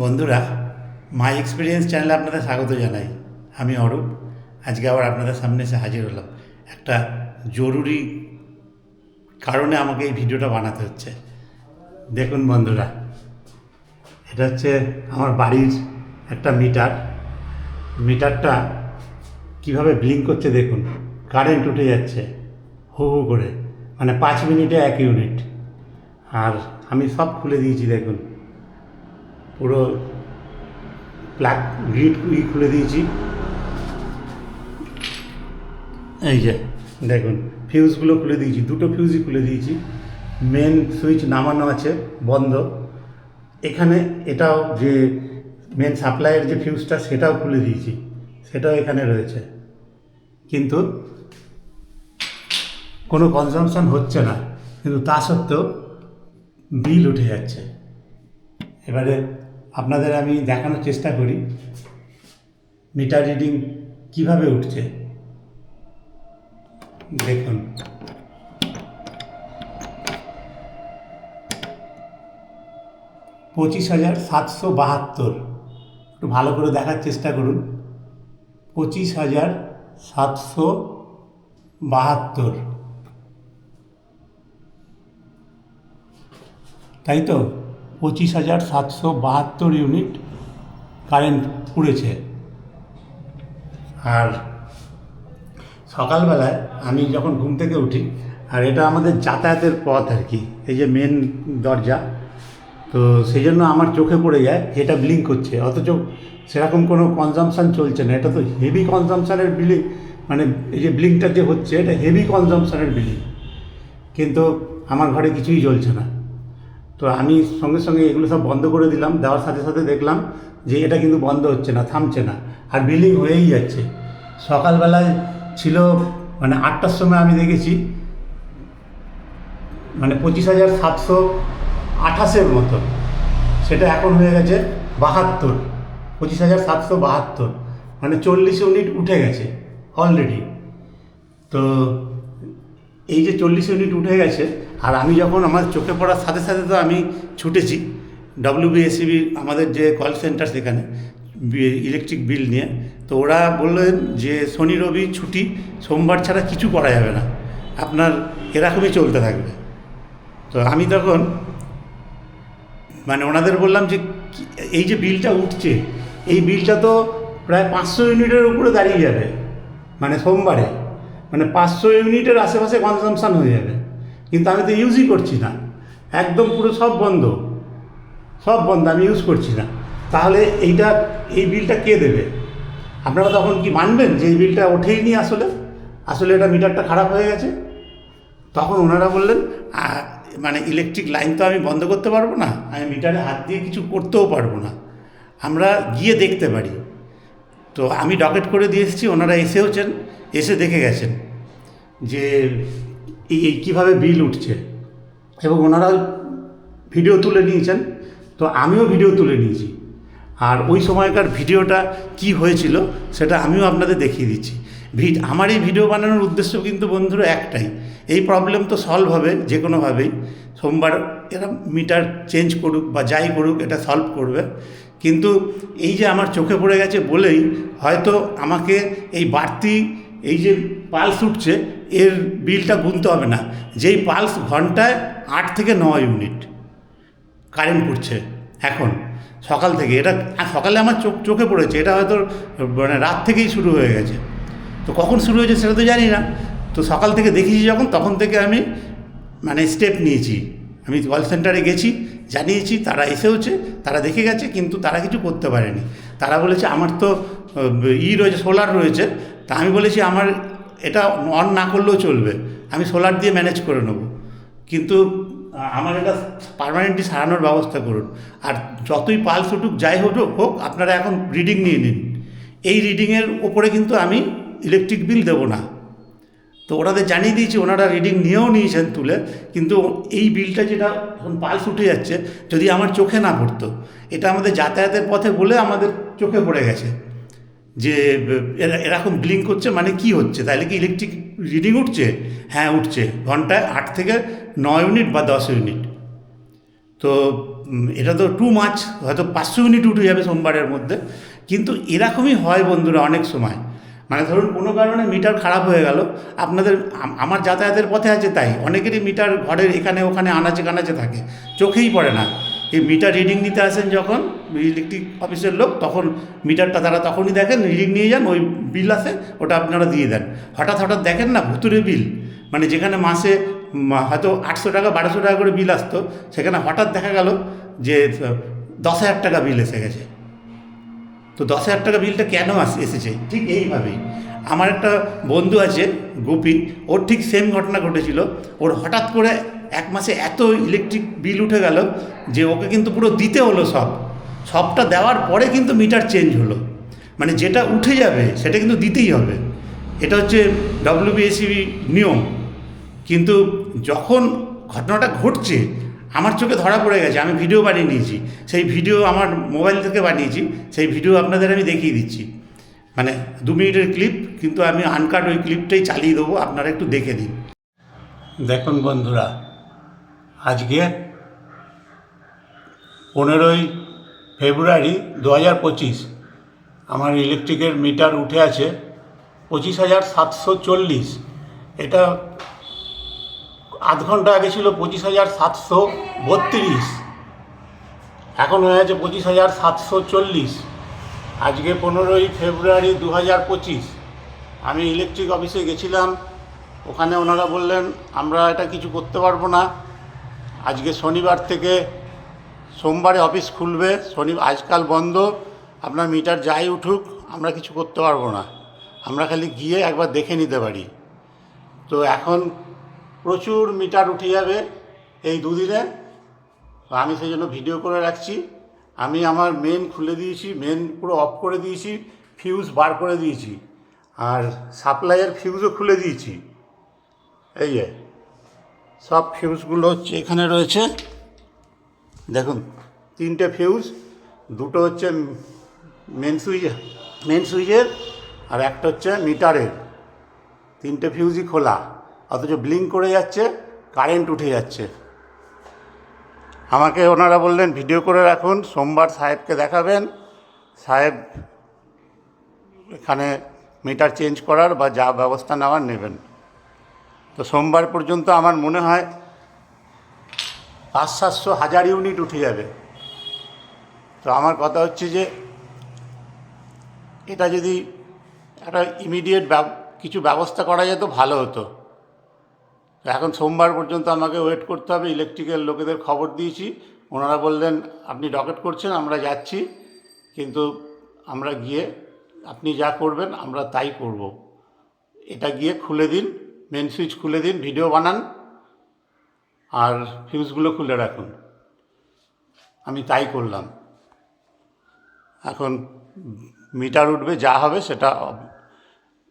বন্ধুরা মাই এক্সপিরিয়েন্স চ্যানেলে আপনাদের স্বাগত জানাই। আমি অরূপ, আজকে আবার আপনাদের সামনে এসে হাজির হলাম। একটা জরুরি কারণে আমাকে এই ভিডিওটা বানাতে হচ্ছে। দেখুন বন্ধুরা, এটা হচ্ছে আমার বাড়ির একটা মিটার। মিটারটা কীভাবে ব্লিঙ্ক করছে দেখুন কারেন্ট উঠে যাচ্ছে, হু হু করে মানে পাঁচ মিনিটে এক ইউনিট আর আমি সব খুলে দিয়েছি দেখুন। পুরো প্লাগ গ্রিড খুলে দিয়েছি। এই যে, দেখুন ফিউজগুলো খুলে দিয়েছি, দুটো ফিউজই খুলে দিয়েছি। মেন সুইচ নামানো আছে, বন্ধ। এখানে এটাও যে মেন সাপ্লাইয়ের যে ফিউজটা সেটাও খুলে দিয়েছি, সেটাও এখানে রয়েছে। কিন্তু কোনো কনজামশন হচ্ছে না, কিন্তু তা সত্ত্বেও বিল উঠে যাচ্ছে। এবারে আপনাদের আমি দেখানোর চেষ্টা করি। মিটার রিডিং কীভাবে উঠছে? দেখুন। পঁচিশ হাজার সাতশো বাহাত্তর। একটু ভালো করে দেখার চেষ্টা করুন। পঁচিশ হাজার সাতশো বাহাত্তর। তাই তো? পঁচিশ হাজার সাতশো বাহাত্তর ইউনিট কারেন্ট পুড়েছে। আর সকালবেলায় আমি যখন ঘুম থেকে উঠি, আর এটা আমাদের যাতায়াতের পথ আর কি, এই যে মেন দরজা, তো সেই জন্য আমার চোখে পড়ে যায়, এটা ব্লিঙ্ক করছে। অথচ সেরকম কোনো কনজামশান চলছে না। এটা তো হেভি কনজামশানের বিলি মানে এই যে ব্লিঙ্কটা যে হচ্ছে, এটা হেভি কনজামশানের বিলি কিন্তু আমার ঘরে কিছুই চলছে না। তো আমি সঙ্গে সঙ্গে এগুলো সব বন্ধ করে দিলাম। দেওয়ার সাথে সাথে দেখলাম যে এটা কিন্তু বন্ধ হচ্ছে না, থামছে না। আর বিলিং হয়েই যাচ্ছে। সকালবেলায় ছিল মানে আটটার সময় আমি দেখেছি মানে পঁচিশ হাজার সাতশো আঠাশের মতো। সেটা এখন হয়ে গেছে বাহাত্তর। পঁচিশ হাজার সাতশো বাহাত্তর। মানে চল্লিশ ইউনিট উঠে গেছে অলরেডি। তো এই যে চল্লিশ ইউনিট উঠে গেছে, আর আমি যখন আমার চোখে পড়ার সাথে সাথে তো আমি ছুটেছি ডব্লিউবিএসিবি আমাদের যে কল সেন্টার সেখানে ইলেকট্রিক বিল নিয়ে, তো ওরা বললেন যে শনি রবি ছুটি, সোমবার ছাড়া কিছু করা যাবে না। আপনার এরকমই চলতে থাকবে। তো আমি তখন মানে ওনাদের বললাম যে এই যে বিলটা উঠছে, এই বিলটা তো প্রায় পাঁচশো ইউনিটের উপরে দাঁড়িয়ে যাবে মানে সোমবারে। মানে পাঁচশো ইউনিটের আশেপাশে কনজামশান হয়ে যাবে। কিন্তু আমি তো ইউজই করছি না। একদম পুরো সব বন্ধ। সব বন্ধ, আমি ইউজ করছি না। তাহলে এইটা, এই বিলটা কে দেবে? আপনারা তখন কি মানবেন যে এই বিলটা ওঠেই নি আসলে? আসলে এটা মিটারটা খারাপ হয়ে গেছে? তখন ওনারা বললেন মানে ইলেকট্রিক লাইন তো আমি বন্ধ করতে পারব না। আমি মিটারে হাত দিয়ে কিছু করতেও পারব না। আমরা গিয়ে দেখতে পারি। তো আমি ডকেট করে দিয়ে এসেছি, ওনারা এসেওছেন, এসে দেখে গেছেন। যে এই এই কীভাবে বিল উঠছে। এবং ওনারা ভিডিও তুলে নিয়েছেন। তো আমিও ভিডিও তুলে নিয়েছি। আর ওই সময়কার ভিডিওটা কি হয়েছিল, সেটা আমিও আপনাদের দেখিয়ে দিচ্ছি। ভিড আমার এই ভিডিও বানানোর উদ্দেশ্য কিন্তু বন্ধুরা একটাই। এই প্রবলেম তো সলভ হবে যে কোনোভাবেই সোমবার এরা মিটার চেঞ্জ করুক বা যাই করুক, এটা সলভ করবে। কিন্তু এই যে আমার চোখে পড়ে গেছে বলেই, হয়তো আমাকে এই বাড়তি, এই যে পালস উঠছে, এর বিলটা গুনতে হবে না। যেই পালস ঘন্টায় আট থেকে নয় ইউনিট কারেন্ট পড়ছে এখন, সকাল থেকে। এটা সকালে আমার চোখ, চোখে পড়েছে, এটা হয়তো মানে রাত থেকেই শুরু হয়ে গেছে। তো কখন শুরু হয়েছে সেটা তো জানি না। তো সকাল থেকে দেখেছি যখন, তখন থেকে আমি মানে স্টেপ নিয়েছি। আমি কল সেন্টারে গেছি, জানিয়েছি, তারা এসেওছে, তারা দেখে গেছে, কিন্তু তারা কিছু করতে পারেনি। তারা বলেছে, আমার তো ই রয়েছে সোলার রয়েছে। তা আমি বলেছি, আমার এটা অন না করলেও চলবে। আমি সোলার দিয়ে ম্যানেজ করে নেব। কিন্তু আমার এটা পারমানেন্টলি সারানোর ব্যবস্থা করুন। আর যতই পালস উঠুক, যাই হোক হোক, আপনারা এখন রিডিং নিয়ে নিন। এই রিডিংয়ের ওপরে কিন্তু আমি ইলেকট্রিক বিল দেবো না। তো ওনাদের জানিয়ে দিয়েছি, ওনারা রিডিং নিয়েও নিয়েছেন তুলে, কিন্তু এই বিলটা যেটা এখন পালস উঠে যাচ্ছে, যদি আমার চোখে না পড়তো, এটা আমাদের যাতায়াতের পথে বলে আমাদের চোখে পড়ে গেছে। যে এরকম ব্লিঙ্ক করছে মানে কি হচ্ছে? তাহলে কি ইলেকট্রিক রিডিং উঠছে? হ্যাঁ উঠছে। ঘন্টায় আট থেকে নয় ইউনিট বা দশ ইউনিট তো এটা তো টু মাছ হয়তো পাঁচশো ইউনিট উঠে যাবে সোমবারের মধ্যে। কিন্তু এরকমই হয় বন্ধুরা অনেক সময়। মানে ধরুন, কোনো কারণে মিটার খারাপ হয়ে গেল। আপনাদের আমার যাতায়াতের পথে আছে তাই। অনেকেরই মিটার ঘরের এখানে ওখানে আনাচে কানাচে থাকে। চোখেই পড়ে না। এই মিটার রিডিং নিতে আসেন যখন ইলেকট্রিক অফিসের লোক, তখন মিটারটা তারা তখনই দেখেন রিডিং নিয়ে যান, ওই বিল আসে, ওটা আপনারা দিয়ে দেন। হঠাৎ হঠাৎ দেখেন না, ভুতুরে বিল মানে যেখানে মাসে হয়তো আটশো টাকা, বারোশো টাকা করে বিল আসতো, সেখানে হঠাৎ দেখা গেল যে, দশ হাজার টাকা বিল এসে গেছে। তো দশ হাজার টাকা বিলটা কেন আস- এসেছে? ঠিক এইভাবেই। আমার একটা বন্ধু আছে গোপী ওর ঠিক সেম ঘটনা ঘটেছিল। ওর হঠাৎ করে এক মাসে এত ইলেকট্রিক বিল উঠে গেল যে ওকে কিন্তু পুরো দিতে হলো সব। সবটা দেওয়ার পরে কিন্তু মিটার চেঞ্জ হলো। মানে যেটা উঠে যাবে, সেটা কিন্তু দিতেই হবে। এটা হচ্ছে ডব্লিউবিএসিবি নিয়ম। কিন্তু যখন ঘটনাটা ঘটছে, আমার চোখে ধরা পড়ে গেছে। আমি ভিডিও বানিয়ে নিয়েছি। সেই ভিডিও আমার মোবাইল থেকে বানিয়েছি। সেই ভিডিও আপনাদের আমি দেখিয়ে দিচ্ছি। মানে দু মিনিটের ক্লিপ কিন্তু আমি আনকাট ওই ক্লিপটাই চালিয়ে দেবো। আপনারা একটু দেখে দিন। দেখুন বন্ধুরা আজকে পনেরোই ফেব্রুয়ারি দু হাজার পঁচিশ, আমার ইলেকট্রিকের মিটার উঠে আছে পঁচিশ হাজার সাতশো চল্লিশ। এটা আধ ঘণ্টা আগে ছিল পঁচিশ হাজার সাতশো বত্রিশ। এখন হয়ে আছে পঁচিশ হাজার সাতশো চল্লিশ। আজকে পনেরোই ফেব্রুয়ারি দু হাজার পঁচিশ, আমি ইলেকট্রিক অফিসে গেছিলাম। ওখানে ওনারা বললেন, আমরা এটা কিছু করতে পারব না। আজকে শনিবার থেকে সোমবারে অফিস খুলবে, শনি, আজকাল বন্ধ, আপনার মিটার যাই উঠুক, আমরা কিছু করতে পারব না। আমরা খালি গিয়ে একবার দেখে নিতে পারি। তো এখন প্রচুর মিটার উঠে যাবে এই দুদিনে। আমি সেই জন্য ভিডিও করে রাখছি। আমি আমার মেন খুলে দিয়েছি মেন পুরো অফ করে দিয়েছি ফিউজ বার করে দিয়েছি। আর সাপ্লাইয়ের ফিউজও খুলে দিয়েছি। এই যে। সব ফিউজগুলো হচ্ছে এখানে রয়েছে। দেখুন, তিনটে ফিউজ দুটো হচ্ছে মেন সুইচ মেন সুইচের আর একটা হচ্ছে মিটারের তিনটে ফিউজই খোলা, অথচ ব্লিঙ্ক করে যাচ্ছে কারেন্ট উঠে যাচ্ছে। আমাকে ওনারা বললেন, ভিডিও করে রাখুন, সোমবার সাহেবকে দেখাবেন। সাহেব এখানে মিটার চেঞ্জ করার বা যা ব্যবস্থা নেওয়ার নেবেন। তো সোমবার পর্যন্ত আমার মনে হয় পাঁচ সাতশো হাজার ইউনিট উঠে যাবে। তো আমার কথা হচ্ছে যে এটা যদি একটা ইমিডিয়েট কিছু ব্যবস্থা করা যেত ভালো হতো। এখন সোমবার পর্যন্ত আমাকে ওয়েট করতে হবে ইলেকট্রিক্যাল লোকেদের খবর দিয়েছি। ওনারা বললেন, আপনি ডকেট করছেন, আমরা যাচ্ছি, কিন্তু আমরা গিয়ে আপনি যা করবেন, আমরা তাই করব। এটা গিয়ে খুলে দিন। মেন সুইচ খুলে দিন ভিডিও বানান, আর ফিউজগুলো খুলে রাখুন। আমি তাই করলাম। এখন মিটার উঠবে, যা হবে সেটা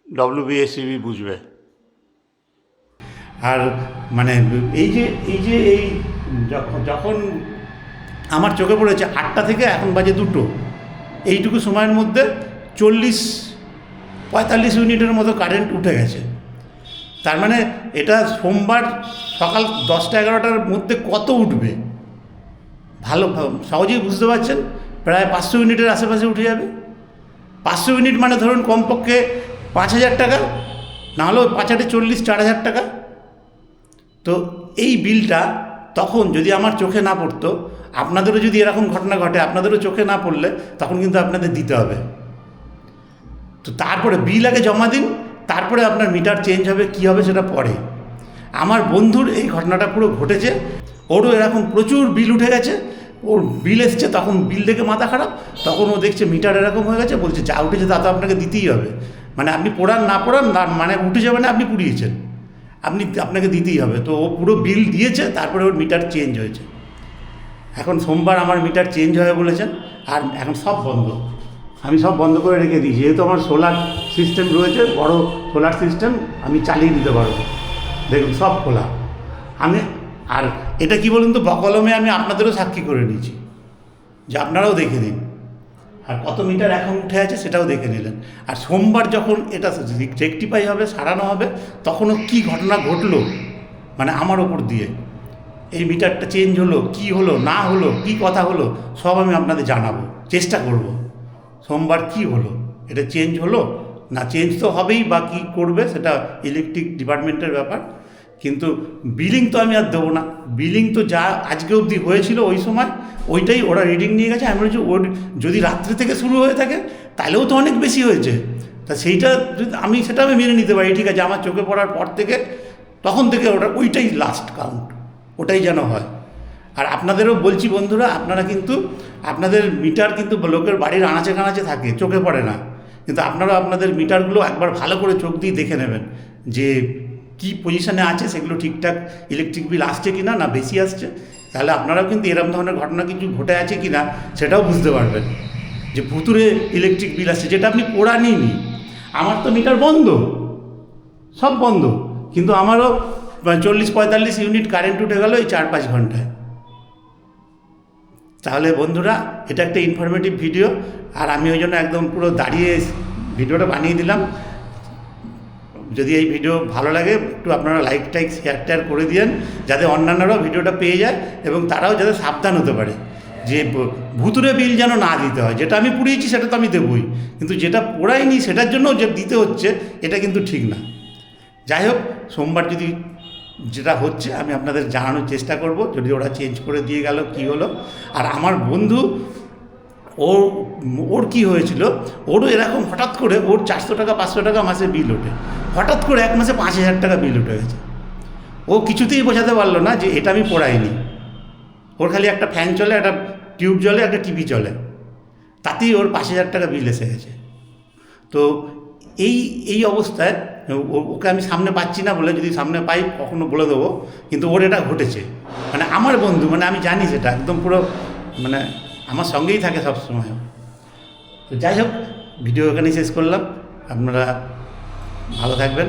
ডব্লিউবিএসিবি বুঝবে। আর মানে এই যে এই যে এই যখন আমার চোখে পড়েছে আটটা থেকে এখন বাজে দুটো, এইটুকু সময়ের মধ্যে চল্লিশ, পঁয়তাল্লিশ ইউনিটের মতো কারেন্ট উঠে গেছে। তার মানে এটা সোমবার সকাল দশটা এগারোটার মধ্যে কত উঠবে? ভালো সহজেই বুঝতে পারছেন? প্রায় পাঁচশো ইউনিটের আশেপাশে উঠে যাবে। পাঁচশো ইউনিট মানে ধরুন কমপক্ষে পাঁচ হাজার টাকা না হলেও পাঁচ হাজার চল্লিশ, চার হাজার টাকা। তো এই বিলটা তখন যদি আমার চোখে না পড়তো, আপনাদেরও যদি এরকম ঘটনা ঘটে, আপনাদেরও চোখে না পড়লে, তখন কিন্তু আপনাদের দিতে হবে। তো তারপরে বিল আগে জমা দিন তারপরে আপনার মিটার চেঞ্জ হবে, কী হবে সেটা পরে। আমার বন্ধুর এই ঘটনাটা পুরো ঘটেছে। ওরও এরকম প্রচুর বিল উঠে গেছে। ওর বিল এসছে, তখন বিল দেখে মাথা খারাপ। তখন ও দেখছে মিটার এরকম হয়ে গেছে, বলছে যা উঠেছে তা তো আপনাকে দিতেই হবে। মানে আপনি পোড়ান, না পড়ান, না মানে উঠে যাবে না, আপনি পুড়িয়েছেন। আপনি আপনাকে দিতেই হবে। তো ও পুরো বিল দিয়েছে, তারপরে ওর মিটার চেঞ্জ হয়েছে। এখন সোমবার আমার মিটার চেঞ্জ হবে বলেছেন, আর এখন সব বন্ধ। আমি সব বন্ধ করে রেখে দিই, যেহেতু আমার সোলার সিস্টেম রয়েছে, বড় সোলার সিস্টেম আমি চালিয়ে দিতে পারব। দেখুন, সব খোলা। আমি, আর এটা কি বলুন তো, বকলমে আমি আপনাদেরও সাক্ষী করে নিয়েছি। যে আপনারাও দেখে নিন। আর কত মিটার এখন উঠে আছে সেটাও দেখে নিলেন। আর সোমবার যখন এটা রেকটিফাই হবে, সারানো হবে, তখনও কি ঘটনা ঘটলো? মানে আমার ওপর দিয়ে। এই মিটারটা চেঞ্জ হলো, কি হলো, না হলো, কি কথা হলো, সব আমি আপনাদের জানাব। চেষ্টা করব। সোমবার কি হলো? এটা চেঞ্জ হলো? না চেঞ্জ তো হবেই বা কী করবে সেটা ইলেকট্রিক ডিপার্টমেন্টের ব্যাপার। কিন্তু বিলিং তো আমি আর দেবো না। বিলিং তো যা আজকে অবধি হয়েছিল ওই সময়, ওইটাই ওরা রিডিং নিয়ে গেছে। আমি বলছি, ওর যদি রাত্রি থেকে শুরু হয়ে থাকে, তাহলেও তো অনেক বেশি হয়েছে। তা সেইটা যদি আমি, সেটা আমি মেনে নিতে পারি। ঠিক আছে, আমার চোখে পড়ার পর থেকে, তখন থেকে ওটা, ওইটাই লাস্ট কাউন্ট ওটাই যেন হয়। আর আপনাদেরও বলছি বন্ধুরা, আপনারা কিন্তু, আপনাদের মিটার কিন্তু লোকের বাড়ির আনাচে কানাচে থাকে, চোখে পড়ে না। কিন্তু আপনারা আপনাদের মিটারগুলো একবার ভালো করে চোখ দিয়ে দেখে নেবেন যে কি পজিশনে আছে, সেগুলো ঠিকঠাক ইলেকট্রিক বিল আসছে কি না না বেশি আসছে। তাহলে আপনারাও কিন্তু এরকম ধরনের ঘটনা কিছু ঘটে আছে কি না সেটাও বুঝতে পারবেন। যে ভুতুরে ইলেকট্রিক বিল আসছে, যেটা আপনি পোড়া নিইনি আমার তো মিটার বন্ধ, সব বন্ধ। কিন্তু আমারও চল্লিশ পঁয়তাল্লিশ ইউনিট কারেন্ট উঠে গেল এই চার পাঁচ ঘন্টায়। তাহলে বন্ধুরা, এটা একটা ইনফরমেটিভ ভিডিও আর আমি ওই জন্য একদম পুরো দাঁড়িয়ে ভিডিওটা বানিয়ে দিলাম। যদি এই ভিডিও ভালো লাগে, একটু আপনারা লাইক টাইক শেয়ার টেয়ার করে দিয়েন, যাতে অন্যান্যরাও ভিডিওটা পেয়ে যায় এবং তারাও যাতে সাবধান হতে পারে যে ভুতুরে বিল যেন না দিতে হয়। যেটা আমি পুড়িয়েছি, সেটা তো আমি দেবই। কিন্তু যেটা পোড়াইনি, সেটার জন্য যে দিতে হচ্ছে, এটা কিন্তু ঠিক না। যাই হোক, সোমবার যদি যেটা হচ্ছে, আমি আপনাদের জানানোর চেষ্টা করব, যদি ওরা চেঞ্জ করে দিয়ে গেল, কি হলো। আর আমার বন্ধু ও ওর কি হয়েছিল, ওরও এরকম হঠাৎ করে ওর চারশো টাকা, পাঁচশো টাকা মাসে বিল ওঠে। হঠাৎ করে এক মাসে পাঁচ হাজার টাকা বিল উঠে গেছে। ও কিছুতেই বোঝাতে পারল না যে এটা আমি পড়াইনি। ওর খালি একটা ফ্যান চলে, একটা টিউব চলে, একটা টিভি চলে। তাতেই ওর পাঁচ হাজার টাকা বিল এসে গেছে। তো এই এই অবস্থায় ওকে আমি সামনে পাচ্ছি না বলে যদি সামনে পাই, কখনো বলে দেবো। কিন্তু ওর এটা ঘটেছে। মানে আমার বন্ধু মানে আমি জানি সেটা, একদম পুরো মানে আমার সঙ্গেই থাকে সবসময়। তো যাই হোক, ভিডিও এখানেই শেষ করলাম। আপনারা ভালো থাকবেন,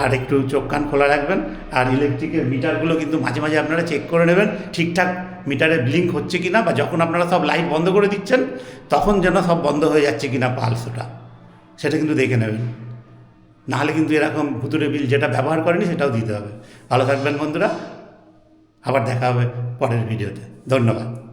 আর একটু চোখ কান খোলা রাখবেন, আর ইলেকট্রিকের মিটারগুলো কিন্তু মাঝে মাঝে আপনারা চেক করে নেবেন, ঠিকঠাক মিটারে ব্লিঙ্ক হচ্ছে কি না বা যখন আপনারা সব লাইট বন্ধ করে দিচ্ছেন, তখন যেন সব বন্ধ হয়ে যাচ্ছে কি না পালস ওটা। সেটা কিন্তু দেখে নেবেন। নাহলে কিন্তু এরকম ভুতুরে বিল যেটা ব্যবহার করেনি সেটাও দিতে হবে। ভালো থাকবেন বন্ধুরা, আবার দেখা হবে পরের ভিডিওতে। ধন্যবাদ।